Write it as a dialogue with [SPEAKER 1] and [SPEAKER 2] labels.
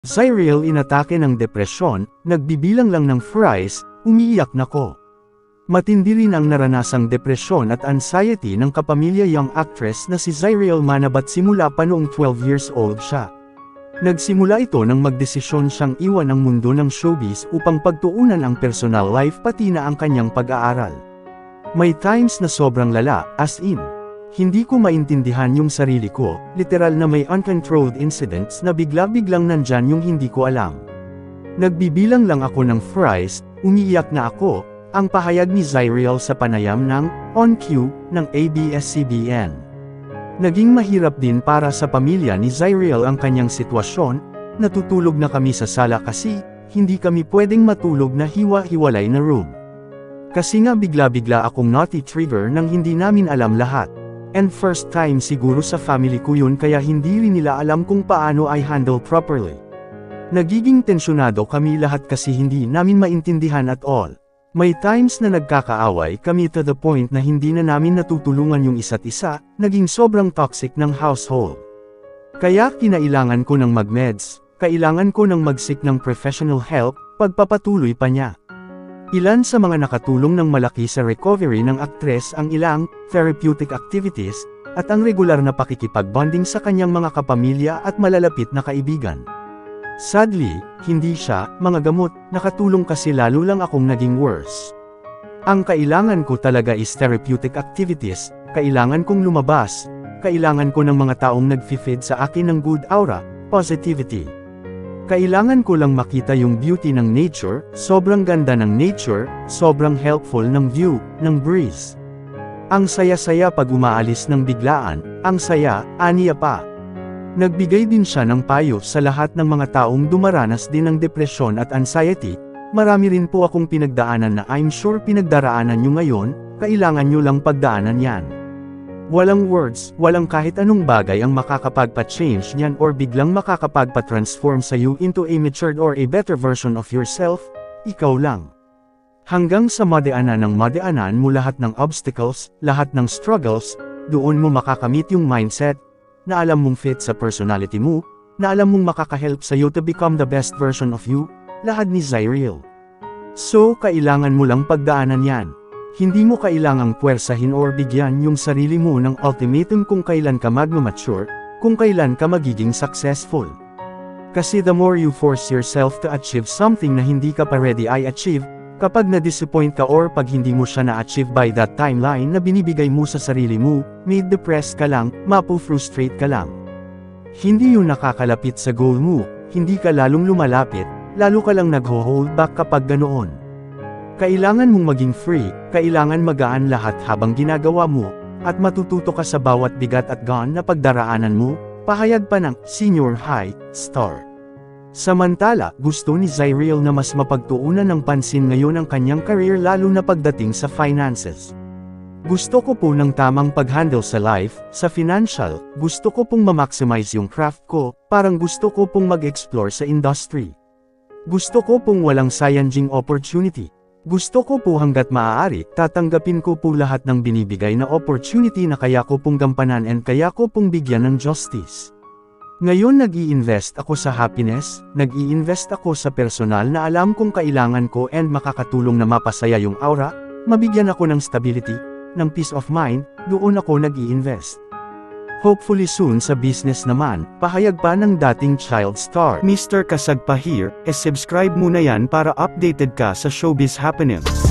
[SPEAKER 1] Cyril inatake ng depresyon, nagbibilang lang ng fries, umiiyak na ko. Matindi rin ang naranasang depresyon at anxiety ng kapamilya young actress na si Cyril Manabat simula pa noong 12 years old siya. Nagsimula ito nang magdesisyon siyang iwan ang mundo ng showbiz upang pagtuunan ang personal life pati na ang kanyang pag-aaral. May times na sobrang lala, as in. Hindi ko maintindihan yung sarili ko, literal na may uncontrolled incidents na bigla-biglang nandyan yung hindi ko alam. Nagbibilang lang ako ng fries, umiiyak na ako, ang pahayag ni Zyriel sa panayam ng On Cue ng ABS-CBN. Naging mahirap din para sa pamilya ni Zyriel ang kanyang sitwasyon, natutulog na kami sa sala kasi, hindi kami pwedeng matulog na hiwa-hiwalay na room. Kasi nga bigla-bigla akong naughty trigger nang hindi namin alam lahat. And first time siguro sa family ko yun kaya hindi rin nila alam kung paano I handle properly. Nagiging tensyonado kami lahat kasi hindi namin maintindihan at all. May times na nagkakaaway kami to the point na hindi na namin natutulungan yung isa't isa, naging sobrang toxic ng household. Kaya kinailangan ko ng magmeds, kailangan ko ng magsik ng professional help, pagpapatuloy pa niya. Ilan sa mga nakatulong ng malaki sa recovery ng aktres ang ilang therapeutic activities at ang regular na pakikipag-bonding sa kanyang mga kapamilya at malalapit na kaibigan. Sadly, hindi siya, mga gamot, nakatulong kasi lalo lang akong naging worse. Ang kailangan ko talaga is therapeutic activities, kailangan kong lumabas, kailangan ko ng mga taong nag-feed sa akin ng good aura, positivity. Kailangan ko lang makita yung beauty ng nature, sobrang ganda ng nature, sobrang helpful ng view, ng breeze. Ang saya-saya pag umaalis ng biglaan, ang saya, aniya pa. Nagbigay din siya ng payo sa lahat ng mga taong dumaranas din ng depresyon at anxiety, marami rin po akong pinagdaanan na I'm sure pinagdaraanan nyo ngayon, kailangan nyo lang pagdaanan yan. Walang words, walang kahit anong bagay ang makakapagpa-change niyan or biglang makakapagpa-transform sa you into a matured or a better version of yourself, ikaw lang. Hanggang sa madaanan ng madaanan mo lahat ng obstacles, lahat ng struggles, doon mo makakamit yung mindset, na alam mong fit sa personality mo, na alam mong makakahelp sa you to become the best version of you, lahat ni Zyriel. So, kailangan mo lang pagdaanan yan. Hindi mo kailangang puwersahin or bigyan yung sarili mo ng ultimatum kung kailan ka magmamature, kung kailan ka magiging successful. Kasi the more you force yourself to achieve something na hindi ka pa ready I achieve, kapag na-disappoint ka or pag hindi mo siya na-achieve by that timeline na binibigay mo sa sarili mo, may depressed ka lang, mapo-frustrate ka lang. Hindi yun nakakalapit sa goal mo, hindi ka lalong lumalapit, lalo ka lang nagho-hold back kapag ganoon. Kailangan mong maging free, kailangan magaan lahat habang ginagawa mo, at matututo ka sa bawat bigat at gaan na pagdaraanan mo, pahayag pa ng senior high star. Samantala, gusto ni Zyriel na mas mapagtuunan ng pansin ngayon ang kanyang career lalo na pagdating sa finances. Gusto ko po ng tamang pag-handle sa life, sa financial, gusto ko pong ma-maximize yung craft ko, parang gusto ko pong mag-explore sa industry. Gusto ko pong walang sayanging opportunity. Gusto ko po hanggat maaari, tatanggapin ko po lahat ng binibigay na opportunity na kaya ko pong gampanan and kaya ko pong bigyan ng justice. Ngayon nag invest ako sa happiness, nag invest ako sa personal na alam kong kailangan ko and makakatulong na mapasaya yung aura, mabigyan ako ng stability, ng peace of mind, doon ako nag invest Hopefully soon sa business naman, pahayag pa ng dating child star. Mr. Kasagpa here, e subscribe muna yan para updated ka sa showbiz happenings.